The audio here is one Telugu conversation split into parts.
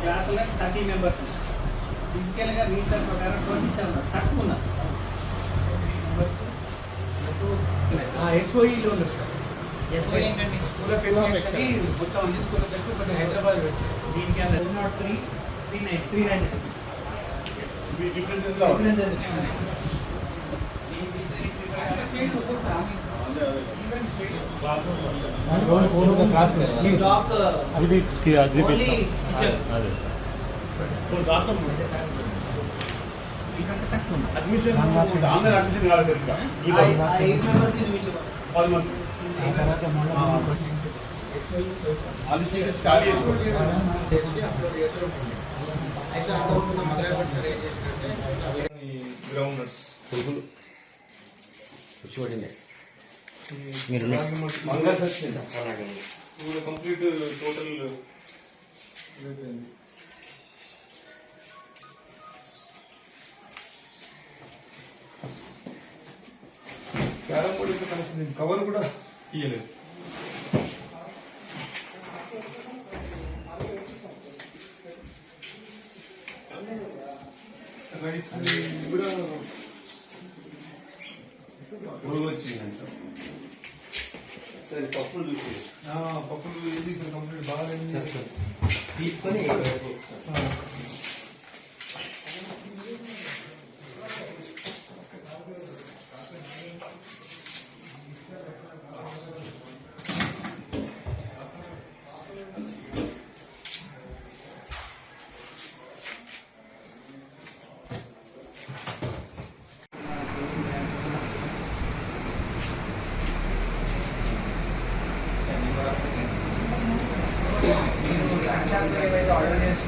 క్లాసులో థర్టీ మెంబర్స్ ఉన్నారు ఫిజికల్గా రీజనల్ ప్రకారం ట్వంటీ సెవెన్ తక్కువ ఉన్నారు. ఎస్ఓఈలో ఉన్నారు సార్. ఎస్ఓఈ ఏంటంటే స్కూల్ ఆఫ్ ఎక్సలెన్స్ అని మొత్తం అన్ని స్కూల్ ఆఫ్ ఎక్సలెన్స్ కొంచెం హైదరాబాద్ దీనికి అది two not three three nine three nine difference difference అది అదే అడ్మిషన్ ఆన్లైన్ అడ్మిషన్ కాలేదు ఇంకా పది మంది అది సీరియస్ ఖాళీ చేసుకోండి అయితే అంతకుముందు మొదలైపోయి సార్ ఏం చేసినట్టే గ్రౌండర్స్ మీరు కంప్లీట్ టోటల్ క్యారమ్ బోర్డు ఇంకా కనెక్షన్ కవర్ కూడా తీయలేదు రైస్ కూడా పురుగు వచ్చిందంట సరే పప్పులు చూసి పప్పులు కంప్లీట్ బాగా తీసుకొని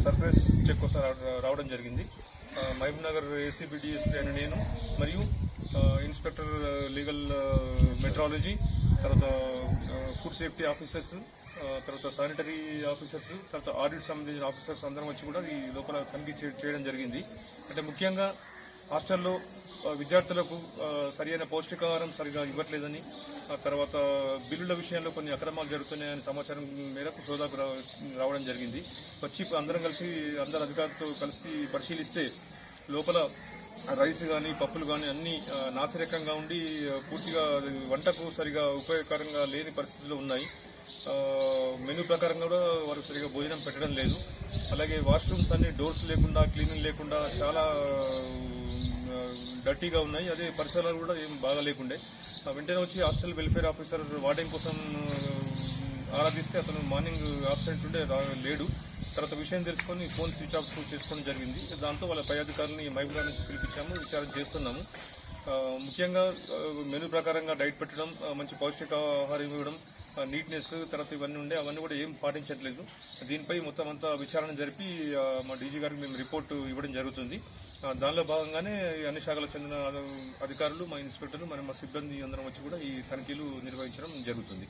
సర్ప్రైజ్ చెక్ కోసం రావడం జరిగింది. ఆ, మహబూబ్ నగర్ ఏసీబీ డిఎస్పీ అని నేను మరియు ఇన్స్పెక్టర్ లీగల్ మెట్రాలజీ తర్వాత ఫుడ్ సేఫ్టీ ఆఫీసర్స్ తర్వాత శానిటరీ ఆఫీసర్స్ తర్వాత ఆడిట్ సంబంధించిన ఆఫీసర్స్ అందరం వచ్చి కూడా ఈ లోపల తనిఖీ చేయడం జరిగింది. అంటే ముఖ్యంగా హాస్టల్లో విద్యార్థులకు ఆ, సరియైన పౌష్టికాహారం సరిగా ఇవ్వట్లేదని తర్వాత బిల్లుల విషయంలో కొన్ని అక్రమాలు జరుగుతున్నాయని సమాచారం మేరకు సోదాకు రా- రావడం జరిగింది. వచ్చి అందరం కలిసి అందరు అధికారులతో కలిసి పరిశీలిస్తే లోపల రైస్ కానీ పప్పులు కానీ అన్ని నాసిరకంగా ఉండి పూర్తిగా వంటకు సరిగా ఉపయోగకరంగా లేని పరిస్థితులు ఉన్నాయి. మెనూ ప్రకారం కూడా వారు సరిగా భోజనం పెట్టడం లేదు. అలాగే వాష్రూమ్స్ అన్ని డోర్స్ లేకుండా క్లీనింగ్ లేకుండా చాలా డర్టీగా ఉన్నాయి. అదే పరిసరాలు కూడా ఏం బాగా లేకుండే. వెంటనే వచ్చి హాస్టల్ వెల్ఫేర్ ఆఫీసర్ వార్డెన్ కోసం ఆరాధిస్తే అతను మార్నింగ్ ఆబ్సెంట్ ఉండే లేడు. తర్వాత విషయం తెలుసుకొని ఫోన్ స్విచ్ ఆఫ్ చేసుకోవడం జరిగింది. దాంతో వాళ్ళ పై అధికారులని మహిళ నుంచి పిలిపించాము విచారణ చేస్తున్నాము. ముఖ్యంగా మెనూ ప్రకారంగా డైట్ పెట్టడం మంచి మంచి పౌష్టికాహారం ఇవ్వడం నీట్నెస్ తర్వాత ఇవన్నీ ఉండే అవన్నీ కూడా ఏం పాటించట్లేదు. దీనిపై మొత్తం అంతా విచారణ జరిపి మా డీజీ గారికి మేము రిపోర్ట్ ఇవ్వడం జరుగుతుంది. దానిలో భాగంగానే అన్ని శాఖలకు చెందిన అధికారులు మా ఇన్స్పెక్టర్లు మరి మా సిబ్బంది అందరం వచ్చి కూడా ఈ తనిఖీలు నిర్వహించడం జరుగుతుంది.